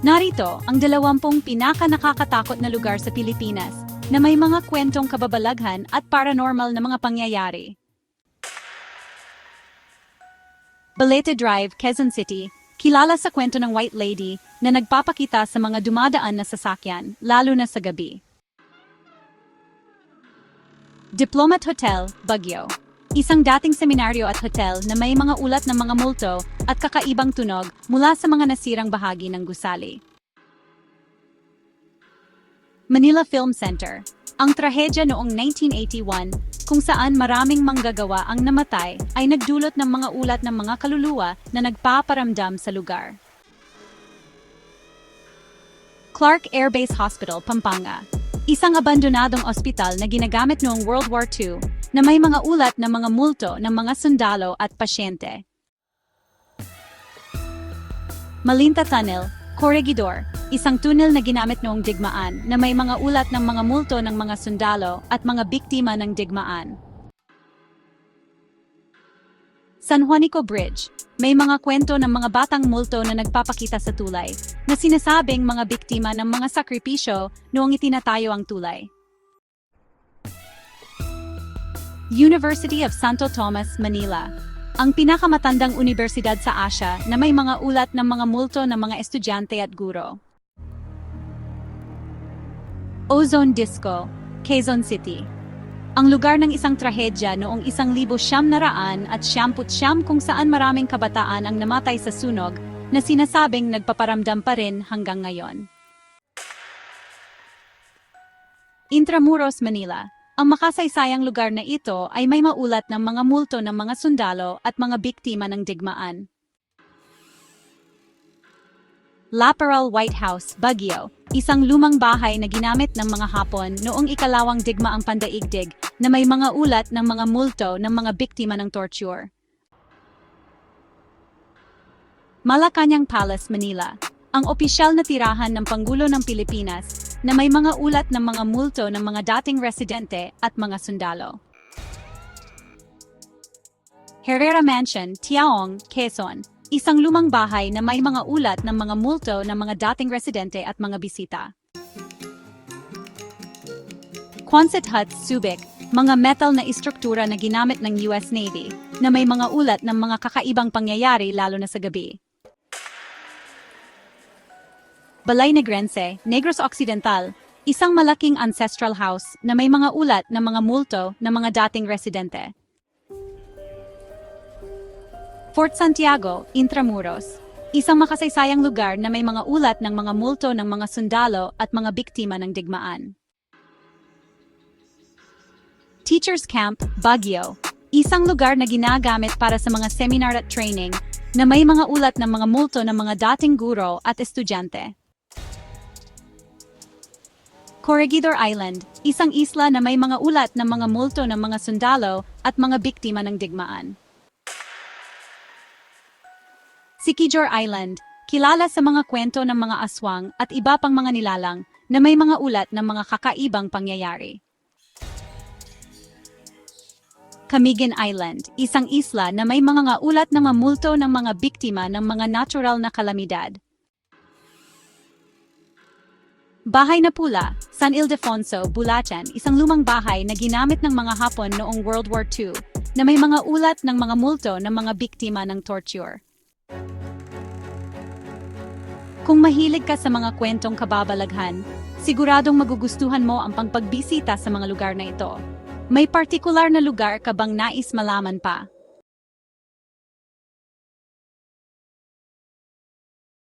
Narito ang dalawampung pinaka-nakakatakot na lugar sa Pilipinas na may mga kwentong kababalaghan at paranormal na mga pangyayari. Balete Drive, Quezon City, kilala sa kwento ng White Lady na nagpapakita sa mga dumadaan na sasakyan, lalo na sa gabi. Diplomat Hotel, Baguio. Isang dating seminaryo at hotel na may mga ulat ng mga multo at kakaibang tunog mula sa mga nasirang bahagi ng gusali. Manila Film Center. Ang trahedya noong 1981 kung saan maraming manggagawa ang namatay ay nagdulot ng mga ulat ng mga kaluluwa na nagpaparamdam sa lugar. Clark Air Base Hospital, Pampanga. Isang abandonadong ospital na ginagamit noong World War II na may mga ulat ng mga multo ng mga sundalo at pasyente. Malinta Tunnel, Corregidor, isang tunnel na ginamit noong digmaan na may mga ulat ng mga multo ng mga sundalo at mga biktima ng digmaan. San Juanico Bridge, may mga kwento ng mga batang multo na nagpapakita sa tulay, na sinasabing mga biktima ng mga sakripisyo noong itinatayo ang tulay. University of Santo Tomas, Manila. Ang pinakamatandang universidad sa Asia na may mga ulat ng mga multo ng mga estudyante at guro. Ozone Disco, Quezon City. Ang lugar ng isang trahedya noong isang libo siyam na raan at siyamput siyam kung saan maraming kabataan ang namatay sa sunog na sinasabing nagpaparamdam pa rin hanggang ngayon. Intramuros, Manila. Ang makasaysayang lugar na ito ay may maulat ng mga multo ng mga sundalo at mga biktima ng digmaan. Laperal White House, Baguio, isang lumang bahay na ginamit ng mga Hapon noong ikalawang digmaang pandaigdig na may mga ulat ng mga multo ng mga biktima ng torture. Malacanang Palace, Manila, ang opisyal na tirahan ng Pangulo ng Pilipinas na may mga ulat ng mga multo ng mga dating residente at mga sundalo. Herrera Mansion, Tiaong, Quezon, isang lumang bahay na may mga ulat ng mga multo ng mga dating residente at mga bisita. Quonset huts, Subic, mga metal na istruktura na ginamit ng US Navy na may mga ulat ng mga kakaibang pangyayari lalo na sa gabi. Balay Negrense, Negros Occidental, isang malaking ancestral house na may mga ulat ng mga multo ng mga dating residente. Fort Santiago, Intramuros, isang makasaysayang lugar na may mga ulat ng mga multo ng mga sundalo at mga biktima ng digmaan. Teachers Camp, Baguio, isang lugar na ginagamit para sa mga seminar at training na may mga ulat ng mga multo ng mga dating guro at estudyante. Corregidor Island, isang isla na may mga ulat ng mga multo ng mga sundalo at mga biktima ng digmaan. Sikijor Island, kilala sa mga kwento ng mga aswang at iba pang mga nilalang na may mga ulat ng mga kakaibang pangyayari. Camiguin Island, isang isla na may mga ulat ng mga multo ng mga biktima ng mga natural na kalamidad. Bahay na Pula, San Ildefonso, Bulacan, isang lumang bahay na ginamit ng mga Hapon noong World War II na may mga ulat ng mga multo ng mga biktima ng torture. Kung mahilig ka sa mga kwentong kababalaghan, siguradong magugustuhan mo ang pangpagbisita sa mga lugar na ito. May partikular na lugar ka bang nais malaman pa?